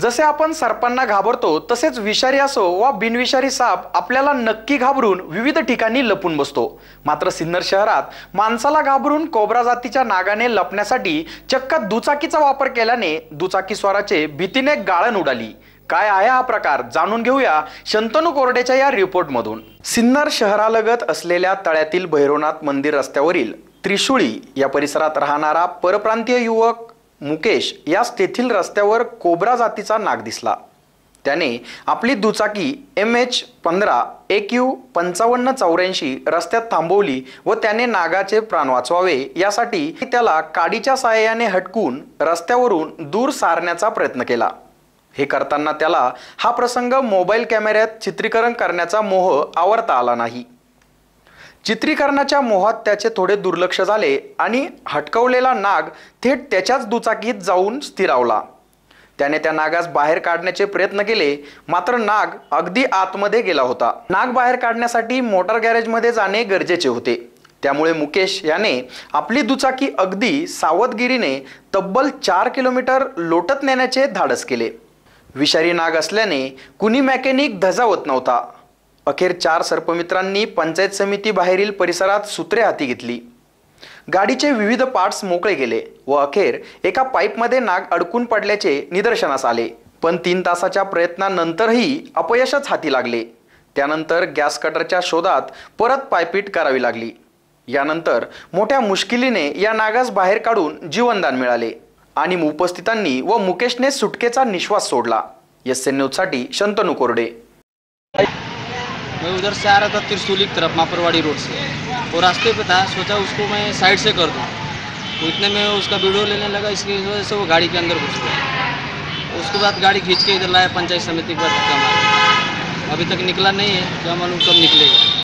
जसे आपण सर्पांना घाबरतो तसेच विषारी असो वा बिनविषारी साप आपल्याला नक्की घाबरून विविध ठिकाणी लपून बसतो. मात्र सिन्नर शहरात माणसाला घाबरून कोब्रा जातीच्या नागाने लपण्यासाठी चक्क दुचाकीचा वापर केल्याने दुचाकीस्वाराचे भीतीने गाळण उडाली. काय आहे हा प्रकार जाणून घेऊया शंतनू कोरडेच्या या रिपोर्टमधून. सिन्नर शहरालगत असलेल्या तळ्यातील भैरवनाथ मंदिर रस्त्यावरील त्रिशुळी या परिसरात राहणारा परप्रांतीय युवक मुकेश यास तेथील रस्त्यावर कोब्रा जातीचा नाग दिसला. त्याने आपली दुचाकी एम एच पंधरा एक यू पंचावन्न चौऱ्याऐंशी रस्त्यात थांबवली व त्याने नागाचे प्राण वाचवावे. यासाठी त्याला काडीच्या साहाय्याने हटकून रस्त्यावरून दूर सारण्याचा प्रयत्न केला. हे करताना त्याला हा प्रसंग मोबाईल कॅमेऱ्यात चित्रीकरण करण्याचा मोह आवरता आला नाही. चित्रीकरणाच्या मोहात त्याचे थोडे दुर्लक्ष झाले आणि हटकवलेला नाग थेट त्याच्याच दुचाकीत जाऊन स्थिरावला. त्याने त्या नागास बाहेर काढण्याचे प्रयत्न केले मात्र नाग अगदी आतमध्ये गेला होता. नाग बाहेर काढण्यासाठी मोटार गॅरेजमध्ये जाणे गरजेचे होते. त्यामुळे मुकेश याने आपली दुचाकी अगदी सावधगिरीने तब्बल चार किलोमीटर लोटत नेण्याचे धाडस केले. विषारी नाग असल्याने कुणी मेकॅनिक धजावत नव्हता. अखेर चार सर्पमित्रांनी पंचायत समिती बाहेरील परिसरात सूत्रे हाती घेतली. गाडीचे विविध पार्ट्स मोकळे गेले व अखेर एका पाईपमध्ये नाग अडकून पडल्याचे निदर्शनास आले. पण तीन तासाच्या प्रयत्नानंतरही अपयशच हाती लागले. त्यानंतर गॅस कटरच्या शोधात परत पायपीट करावी लागली. यानंतर मोठ्या मुश्किलीने या नागास बाहेर काढून जीवनदान मिळाले आणि उपस्थितांनी व मुकेशने सुटकेचा निश्वास सोडला. एस एन न्यूजसाठी शंतनू कोरडे. मैं उधर से आ रहा था त्रिशूली की तरफ़, मापरवाड़ी रोड से। वो रास्ते पे था, सोचा उसको मैं साइड से कर दूँ। तो इतने में उसका वीडियो लेने लगा, इसकी वजह से वो गाड़ी के अंदर घुस गया। उसके बाद गाड़ी खींच के इधर लाया, पंचायत समिति के बाद धक्का मारा। अभी तक निकला नहीं है, क्या मालूम कब निकलेगा।